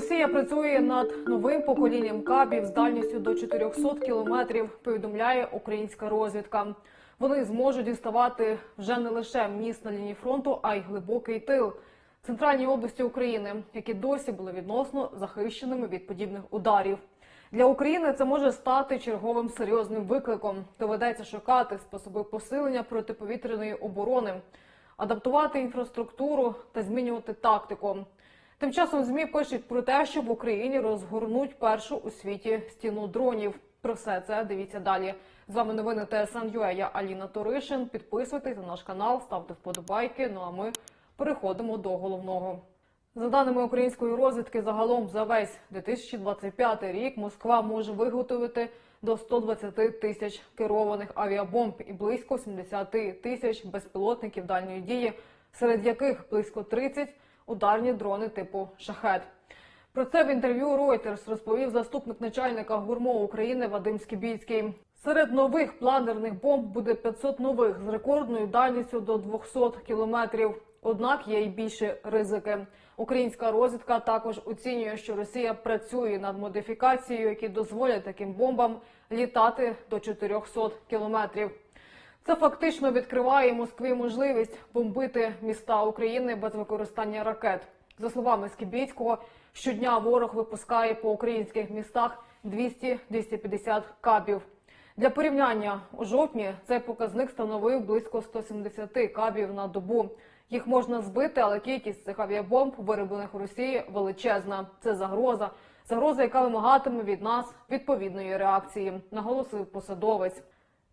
Росія працює над новим поколінням кабів з дальністю до 400 кілометрів. Повідомляє українська розвідка. Вони зможуть діставати вже не лише міст на лінії фронту, а й глибокий тил. Центральні області України, які досі були відносно захищеними від подібних ударів. Для України це може стати черговим серйозним викликом. Доведеться шукати способи посилення протиповітряної оборони, адаптувати інфраструктуру та змінювати тактику. Тим часом змі пишуть про те, що в Україні розгорнуть першу у світі стіну дронів. Про все це дивіться далі. З вами новини ТСН.UA. Я Аліна Торишин. Підписуйтесь на наш канал, ставте вподобайки. Ну а ми переходимо до головного. За даними української розвідки, загалом за весь 2025 рік Москва може виготовити до 120 тисяч керованих авіабомб і близько 70 тисяч безпілотників дальньої дії, серед яких близько 30 ударні дрони типу шахет. Про це в інтерв'ю Reuters розповів заступник начальника ГУРМО України Вадим Скібіцький. Серед нових планерних бомб буде 500 нових з рекордною дальністю до 200 кілометрів. Однак є й більші ризики. Українська розвідка також оцінює, що Росія працює над модифікацією, які дозволять таким бомбам літати до 400 кілометрів. Це фактично відкриває Москві можливість бомбити міста України без використання ракет. За словами Скібіцького, щодня ворог випускає по українських містах 200-250 кабів. Для порівняння у жовтні цей показник становив близько 170 кабів на добу. Їх можна збити, але кількість цих авіабомб, вироблених у Росії, величезна. Це загроза. Загроза, яка вимагатиме від нас відповідної реакції, наголосив посадовець.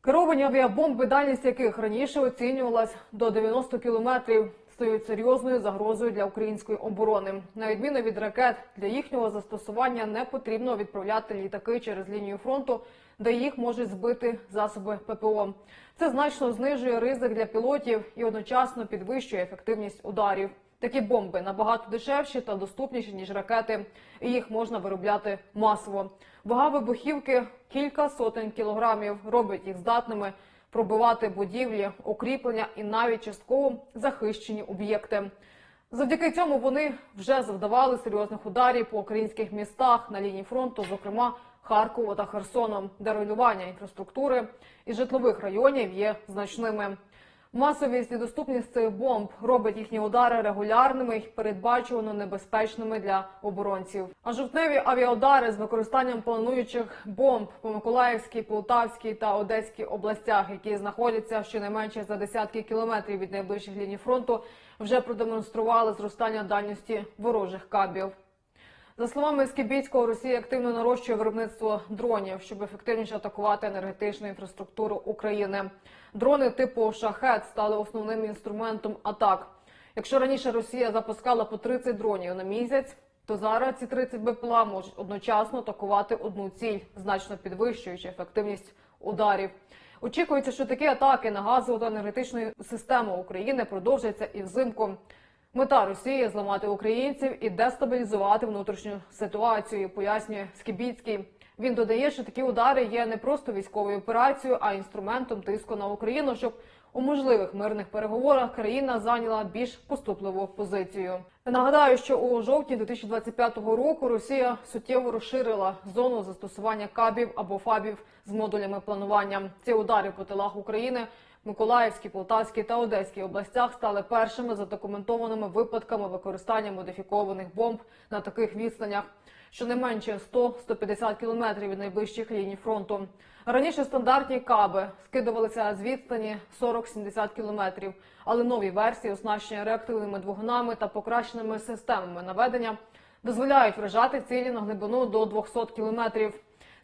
Керовані авіабомби, дальність яких раніше оцінювалась до 90 кілометрів, стають серйозною загрозою для української оборони. На відміну від ракет, для їхнього застосування не потрібно відправляти літаки через лінію фронту, де їх можуть збити засоби ППО. Це значно знижує ризик для пілотів і одночасно підвищує ефективність ударів. Такі бомби набагато дешевші та доступніші ніж ракети, і їх можна виробляти масово. Вага вибухівки кілька сотень кілограмів робить їх здатними пробивати будівлі, укріплення і навіть частково захищені об'єкти. Завдяки цьому вони вже завдавали серйозних ударів по українських містах на лінії фронту, зокрема Харкова та Херсоном, де руйнування інфраструктури і житлових районів є значними. Масовість і доступність цих бомб робить їхні удари регулярними і передбачувано небезпечними для оборонців. А жовтневі авіаудари з використанням плануючих бомб по Миколаївській, Полтавській та Одеській областях, які знаходяться щонайменше за десятки кілометрів від найближчих ліній фронту, вже продемонстрували зростання дальності ворожих кабів. За словами Скібіцького, Росія активно нарощує виробництво дронів, щоб ефективніше атакувати енергетичну інфраструктуру України. Дрони типу шахет стали основним інструментом атак. Якщо раніше Росія запускала по 30 дронів на місяць, то зараз ці 30 БПЛА можуть одночасно атакувати одну ціль, значно підвищуючи ефективність ударів. Очікується, що такі атаки на газову та енергетичну систему України продовжаться і взимку. Мета Росії зламати українців і дестабілізувати внутрішню ситуацію, пояснює Скібіцький. Він додає, що такі удари є не просто військовою операцією, а інструментом тиску на Україну, щоб у можливих мирних переговорах країна зайняла більш поступливу позицію. Нагадаю, що у жовтні 2025 року Росія суттєво розширила зону застосування кабів або фабів з модулями планування. Ці удари по тилах України Миколаївській, Полтавській та Одеській областях стали першими задокументованими випадками використання модифікованих бомб на таких відстанях, щонайменше 100-150 кілометрів від найближчих ліній фронту. Раніше стандартні каби скидувалися з відстані 40-70 кілометрів, але нові версії оснащення реактивними двигунами та покращеними системами наведення дозволяють вражати цілі на глибину до 200 кілометрів.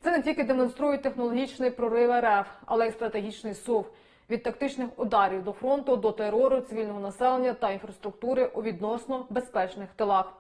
Це не тільки демонструє технологічний прорив РФ, але й стратегічний сув від тактичних ударів до фронту до терору цивільного населення та інфраструктури у відносно безпечних тилах.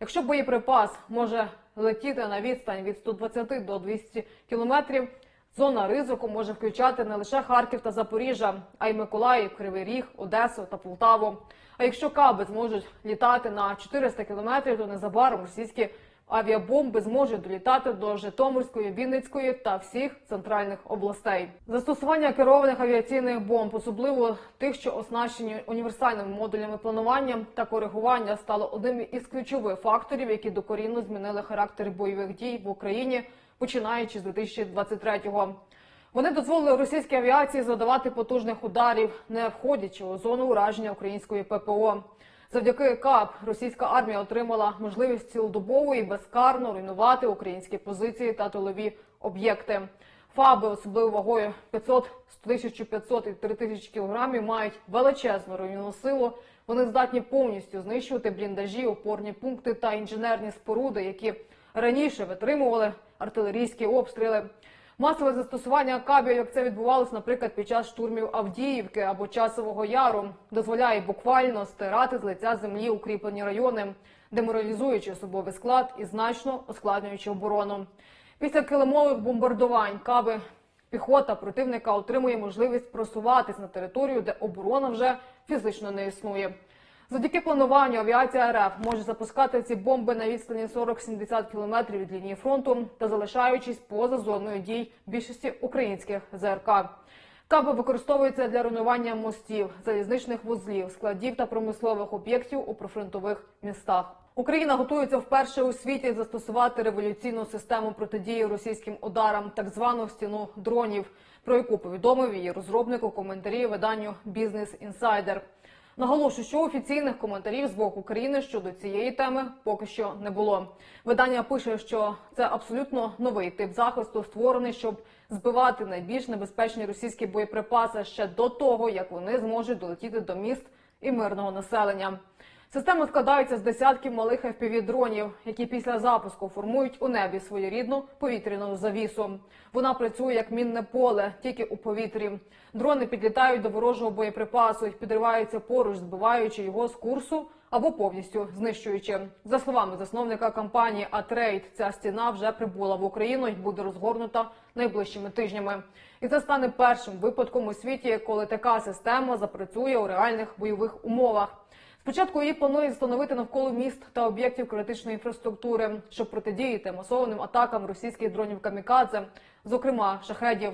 Якщо боєприпас може летіти на відстань від 120 до 200 кілометрів, зона ризику може включати не лише Харків та Запоріжжя, а й Миколаїв, Кривий Ріг, Одесу та Полтаву. А якщо каби зможуть літати на 400 кілометрів, то незабаром російські авіабомби зможуть долітати до Житомирської, Вінницької та всіх центральних областей. Застосування керованих авіаційних бомб, особливо тих, що оснащені універсальними модулями планування та коригування, стало одним із ключових факторів, які докорінно змінили характер бойових дій в Україні, починаючи з 2023-го. Вони дозволили російській авіації завдавати потужних ударів, не входячи у зону ураження української ППО. Завдяки КАП російська армія отримала можливість цілодобово і безкарно руйнувати українські позиції та тилові об'єкти. ФАБи особливо вагою 500, 1500 і 3000 кілограмів мають величезну руйнівну силу. Вони здатні повністю знищувати бліндажі, опорні пункти та інженерні споруди, які раніше витримували артилерійські обстріли. Масове застосування кабів, як це відбувалось, наприклад, під час штурмів Авдіївки або Часового Яру, дозволяє буквально стирати з лиця землі укріплені райони, деморалізуючи особовий склад і значно ускладнюючи оборону. Після килимових бомбардувань каби піхота противника отримує можливість просуватись на територію, де оборона вже фізично не існує. Завдяки плануванню авіація РФ може запускати ці бомби на відстані 40-70 кілометрів від лінії фронту та залишаючись поза зоною дій більшості українських ЗРК. Каби використовуються для руйнування мостів, залізничних вузлів, складів та промислових об'єктів у прифронтових містах. Україна готується вперше у світі застосувати революційну систему протидії російським ударам, так звану стіну дронів, про яку повідомив її розробник у коментарі виданню Бізнес Інсайдер. Наголошую, що офіційних коментарів з боку країни щодо цієї теми поки що не було. Видання пише, що це абсолютно новий тип захисту, створений, щоб збивати найбільш небезпечні російські боєприпаси ще до того, як вони зможуть долетіти до міст і мирного населення. Система складається з десятків малих FPV-дронів, які після запуску формують у небі своєрідну повітряну завісу. Вона працює як мінне поле, тільки у повітрі. Дрони підлітають до ворожого боєприпасу і підриваються поруч, збиваючи його з курсу або повністю знищуючи. За словами засновника компанії Атрейд, ця стіна вже прибула в Україну і буде розгорнута найближчими тижнями. І це стане першим випадком у світі, коли така система запрацює у реальних бойових умовах. Спочатку її планують встановити навколо міст та об'єктів критичної інфраструктури, щоб протидіяти масованим атакам російських дронів камікадзе, зокрема шахедів.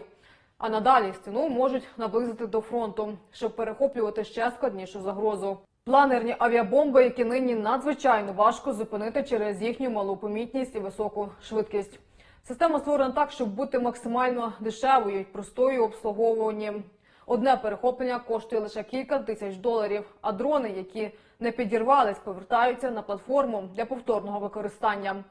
А надалі стіну можуть наблизити до фронту, щоб перехоплювати ще складнішу загрозу. Планерні авіабомби, які нині надзвичайно важко зупинити через їхню малу помітність і високу швидкість. Система створена так, щоб бути максимально дешевою і простою у обслуговуванні. Одне перехоплення коштує лише кілька тисяч доларів, а дрони, які не підірвались, повертаються на платформу для повторного використання.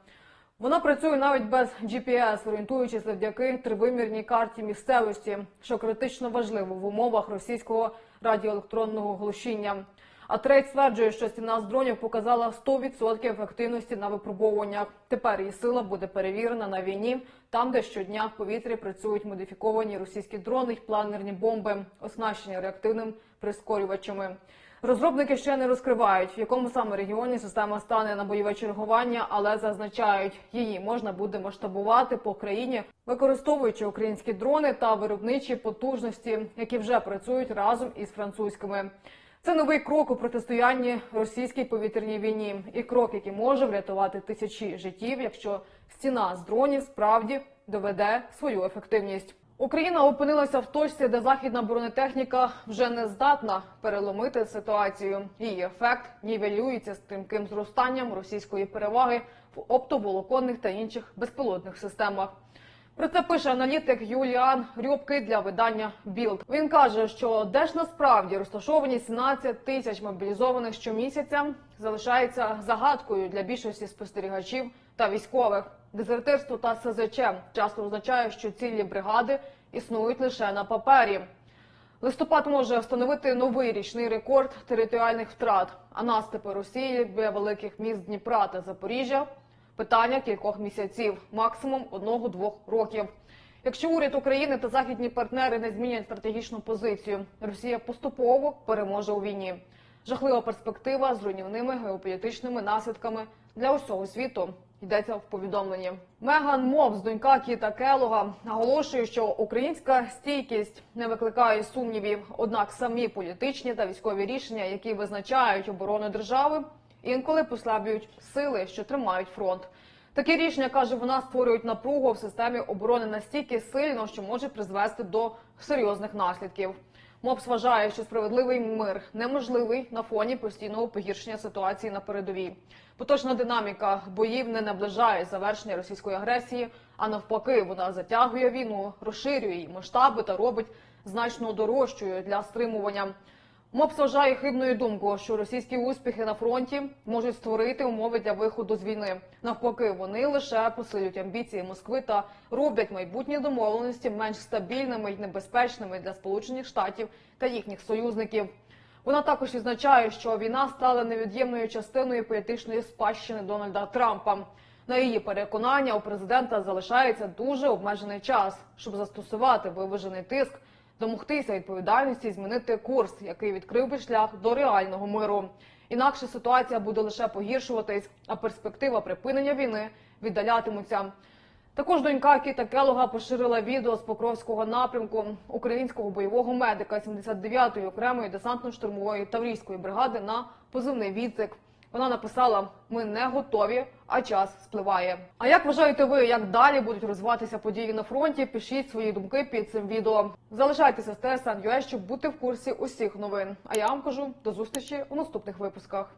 Вона працює навіть без GPS, орієнтуючись завдяки тривимірній карті місцевості, що критично важливо в умовах російського радіоелектронного глушіння. А трейд стверджує, що стіна з дронів показала 100% ефективності на випробовуваннях. Тепер її сила буде перевірена на війні, там, де щодня в повітрі працюють модифіковані російські дрони й планерні бомби, оснащені реактивним прискорювачами. Розробники ще не розкривають, в якому саме регіоні система стане на бойове чергування, але зазначають, її можна буде масштабувати по країні, використовуючи українські дрони та виробничі потужності, які вже працюють разом із французькими. Це новий крок у протистоянні російській повітряній війні, і крок, який може врятувати тисячі життів, якщо стіна з дронів справді доведе свою ефективність. Україна опинилася в точці, де західна бронетехніка вже не здатна переломити ситуацію. Її ефект нівелюється стрімким зростанням російської переваги в оптоволоконних та інших безпілотних системах. Про це пише аналітик Юліан Рьобки для видання Білд. Він каже, що де ж насправді розташовані 17 тисяч мобілізованих щомісяця залишається загадкою для більшості спостерігачів та військових. Дезертирство та СЗЧ часто означає, що цілі бригади існують лише на папері. Листопад може встановити новий річний рекорд територіальних втрат. А наступи Росії біля великих міст Дніпра та Запоріжжя питання кількох місяців, максимум одного-двох років. Якщо уряд України та західні партнери не змінять стратегічну позицію, Росія поступово переможе у війні. Жахлива перспектива з руйнівними геополітичними наслідками для усього світу. Йдеться в повідомленні. Меган Мовс, донька Кіта Келога, наголошує, що українська стійкість не викликає сумнівів. Однак самі політичні та військові рішення, які визначають оборону держави, інколи послаблюють сили, що тримають фронт. Такі рішення каже, вона створюють напругу в системі оборони настільки сильно, що може призвести до серйозних наслідків. МОПС вважає, що справедливий мир неможливий на фоні постійного погіршення ситуації на передовій. Поточна динаміка боїв не наближає завершення російської агресії, а навпаки, вона затягує війну, розширює її масштаби та робить значно дорожчою для стримування. МОПС вважає хибною думкою, що російські успіхи на фронті можуть створити умови для виходу з війни. Навпаки, вони лише посилюють амбіції Москви та роблять майбутні домовленості менш стабільними й небезпечними для Сполучених Штатів та їхніх союзників. Вона також відзначає, що війна стала невід'ємною частиною політичної спадщини Дональда Трампа. На її переконання у президента залишається дуже обмежений час, щоб застосувати виважений тиск, домогтися відповідальності і змінити курс, який відкрив би шлях до реального миру. Інакше ситуація буде лише погіршуватись, а перспектива припинення війни віддалятимуться. Також донька Кіта Келога поширила відео з Покровського напрямку українського бойового медика 79-ї окремої десантно-штурмової таврійської бригади на позивний відзик. Вона написала: Ми не готові, а час спливає. А як вважаєте ви, як далі будуть розвиватися події на фронті? Пишіть свої думки під цим відео. Залишайтеся з TSN.ua, щоб бути в курсі усіх новин. А я вам кажу до зустрічі у наступних випусках.